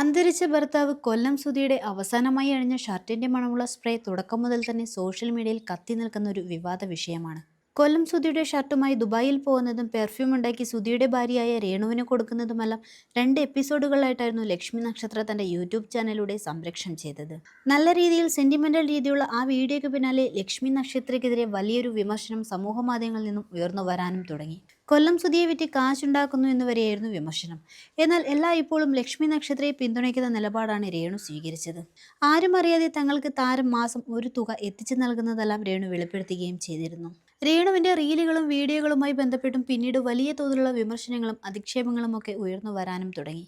അന്തരിച്ച ഭർത്താവ് കൊല്ലം സുധിയുടെ അവസാനമായി അഴിഞ്ഞ ഷർട്ടിന്റെ മണമുള്ള സ്പ്രേ തുടക്കം മുതൽ തന്നെ സോഷ്യൽ മീഡിയയിൽ കത്തി നിൽക്കുന്ന ഒരു വിവാദ വിഷയമാണ്. കൊല്ലം സുധിയുടെ ഷർട്ടുമായി ദുബായിൽ പോകുന്നതും പെർഫ്യൂം ഉണ്ടാക്കി സുധിയുടെ ഭാര്യയായ രേണുവിന് കൊടുക്കുന്നതുമെല്ലാം രണ്ട് എപ്പിസോഡുകളായിട്ടായിരുന്നു ലക്ഷ്മി നക്ഷത്ര തന്റെ യൂട്യൂബ് ചാനലിലൂടെ സംരക്ഷണം ചെയ്തത്. നല്ല രീതിയിൽ സെന്റിമെന്റൽ രീതിയുള്ള ആ വീഡിയോയ്ക്ക് പിന്നാലെ ലക്ഷ്മി നക്ഷത്രയ്ക്കെതിരെ വലിയൊരു വിമർശനം സമൂഹ മാധ്യമങ്ങളിൽ നിന്നും ഉയർന്നു വരാനും തുടങ്ങി. കൊല്ലം സുധിയെ വിറ്റ് കാശുണ്ടാക്കുന്നു എന്നുവരെയായിരുന്നു വിമർശനം. എന്നാൽ എല്ലാ ഇപ്പോഴും ലക്ഷ്മി നക്ഷത്രയെ പിന്തുണയ്ക്കുന്ന നിലപാടാണ് രേണു സ്വീകരിച്ചത്. ആരും അറിയാതെ തങ്ങൾക്ക് താരം മാസം ഒരു തുക എത്തിച്ചു നൽകുന്നതെല്ലാം രേണു വെളിപ്പെടുത്തുകയും ചെയ്തിരുന്നു. രേണുവിന്റെ റീലുകളും വീഡിയോകളുമായി ബന്ധപ്പെട്ടും പിന്നീട് വലിയ തോതിലുള്ള വിമർശനങ്ങളും അധിക്ഷേപങ്ങളും ഒക്കെ ഉയർന്നു വരാനും തുടങ്ങി.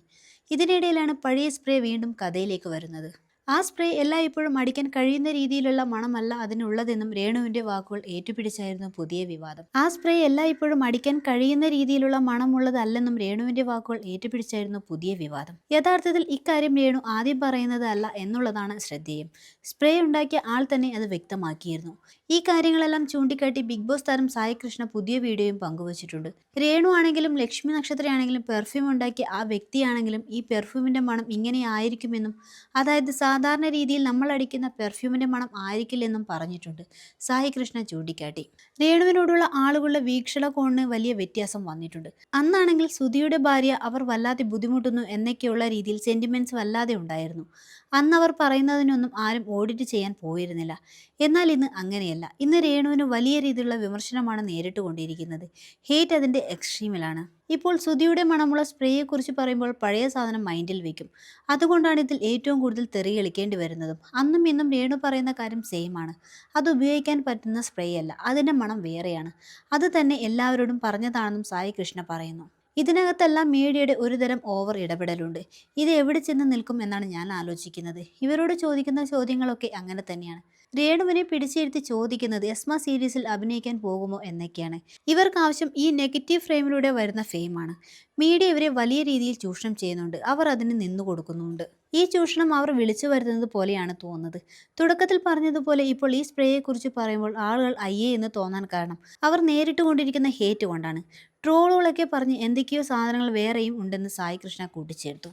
ഇതിനിടയിലാണ് പഴയ സ്പ്രേ വീണ്ടും കഥയിലേക്ക് വരുന്നത്. ആ സ്പ്രേ എല്ലായ്പ്പോഴും അടിക്കാൻ കഴിയുന്ന രീതിയിലുള്ള മണമല്ല അതിനുള്ളതെന്നും രേണുവിന്റെ വാക്കുകൾ ഏറ്റുപിടിച്ചായിരുന്നു പുതിയ വിവാദം. ആ സ്പ്രേ എല്ലായ്പ്പോഴും അടിക്കാൻ കഴിയുന്ന രീതിയിലുള്ള മണമുള്ളതല്ലെന്നും രേണുവിന്റെ വാക്കുകൾ ഏറ്റുപിടിച്ചായിരുന്നു പുതിയ വിവാദം. യഥാർത്ഥത്തിൽ ഇക്കാര്യം രേണു ആദ്യം പറയുന്നത് എന്നുള്ളതാണ് ശ്രദ്ധേയം. സ്പ്രേ ഉണ്ടാക്കിയ ആൾ തന്നെ അത് വ്യക്തമാക്കിയിരുന്നു. ഈ കാര്യങ്ങളെല്ലാം ചൂണ്ടിക്കാട്ടി ബിഗ് ബോസ് താരം സായി കൃഷ്ണ പുതിയ വീഡിയോയും പങ്കുവച്ചിട്ടുണ്ട്. രേണു ആണെങ്കിലും ലക്ഷ്മി നക്ഷത്രയാണെങ്കിലും പെർഫ്യൂം ഉണ്ടാക്കിയ ആ വ്യക്തിയാണെങ്കിലും ഈ പെർഫ്യൂമിന്റെ മണം ഇങ്ങനെ ആയിരിക്കുമെന്നും അതായത് സാധാരണ രീതിയിൽ നമ്മൾ അടിക്കുന്ന പെർഫ്യൂമിന്റെ മണം ആയിരിക്കില്ലെന്നും പറഞ്ഞിട്ടുണ്ട്. സായി കൃഷ്ണ ചൂണ്ടിക്കാട്ടി. രേണുവിനോടുള്ള ആളുകളുടെ വീക്ഷണകോണിന് വലിയ വ്യത്യാസം വന്നിട്ടുണ്ട്. അന്നാണെങ്കിൽ സുധിയുടെ ഭാര്യ അവർ വല്ലാതെ ബുദ്ധിമുട്ടുന്നു എന്നൊക്കെയുള്ള രീതിയിൽ സെന്റിമെന്റ്സ് വല്ലാതെ ഉണ്ടായിരുന്നു. അന്ന് അവർ പറയുന്നതിനൊന്നും ആരും ഓഡിറ്റ് ചെയ്യാൻ പോയിരുന്നില്ല. എന്നാൽ ഇന്ന് അങ്ങനെയല്ല. ഇന്ന് രേണുവിന് വലിയ രീതിയിലുള്ള വിമർശനമാണ് നേരിട്ടുകൊണ്ടിരിക്കുന്നത്. ഹേറ്റ് അതിന്റെ എക്സ്ട്രീമിലാണ് ഇപ്പോൾ ശ്രുതിയുടെ മണമുള്ള സ്പ്രേയെക്കുറിച്ച് പറയുമ്പോൾ പഴയ സാധനം മൈൻഡിൽ വെക്കും. അതുകൊണ്ടാണ് ഇതിൽ ഏറ്റവും കൂടുതൽ തെറി കളിക്കേണ്ടി വരുന്നതും. അന്നും ഇന്നും രേണു പറയുന്ന കാര്യം സെയിം ആണ്. അത് ഉപയോഗിക്കാൻ പറ്റുന്ന സ്പ്രേ അല്ല. അതിന്റെ മണം വേറെയാണ്. അത് തന്നെ എല്ലാവരോടും പറഞ്ഞതാണെന്നും സായി കൃഷ്ണ പറയുന്നു. ഇതിനകത്തെല്ലാം മീഡിയയുടെ ഒരുതരം ഓവർ ഇടപെടലുണ്ട്. ഇത് എവിടെ ചെന്ന് നിൽക്കും എന്നാണ് ഞാൻ ആലോചിക്കുന്നത്. ഇവരോട് ചോദിക്കുന്ന ചോദ്യങ്ങളൊക്കെ അങ്ങനെ തന്നെയാണ്. രേണുവിനെ പിടിച്ചിരുത്തി ചോദിക്കുന്നത് എസ്മ സീരീസിൽ അഭിനയിക്കാൻ പോകുമോ എന്നൊക്കെയാണ്. ഇവർക്ക് ആവശ്യം ഈ നെഗറ്റീവ് ഫ്രെയിമിലൂടെ വരുന്ന ഫെയിമാണ് മീഡിയ ഇവരെ വലിയ രീതിയിൽ ചൂഷണം ചെയ്യുന്നുണ്ട്. അവർ അതിന് നിന്നു കൊടുക്കുന്നുണ്ട്. ഈ ചൂഷണം അവർ വിളിച്ചു വരുന്നത് പോലെയാണ് തോന്നുന്നത്. തുടക്കത്തിൽ പറഞ്ഞതുപോലെ ഇപ്പോൾ ഈ സ്പ്രേയെക്കുറിച്ച് പറയുമ്പോൾ ആളുകൾ അയ്യേ എന്ന് തോന്നാൻ കാരണം അവർ നേരിട്ട് കൊണ്ടിരിക്കുന്ന ഹേറ്റ് കൊണ്ടാണ്. ട്രോളുകളൊക്കെ പറഞ്ഞ് എന്തൊക്കെയോ സാധനങ്ങൾ വേറെയും ഉണ്ടെന്ന് സായി കൃഷ്ണ കൂട്ടിച്ചേർത്തു.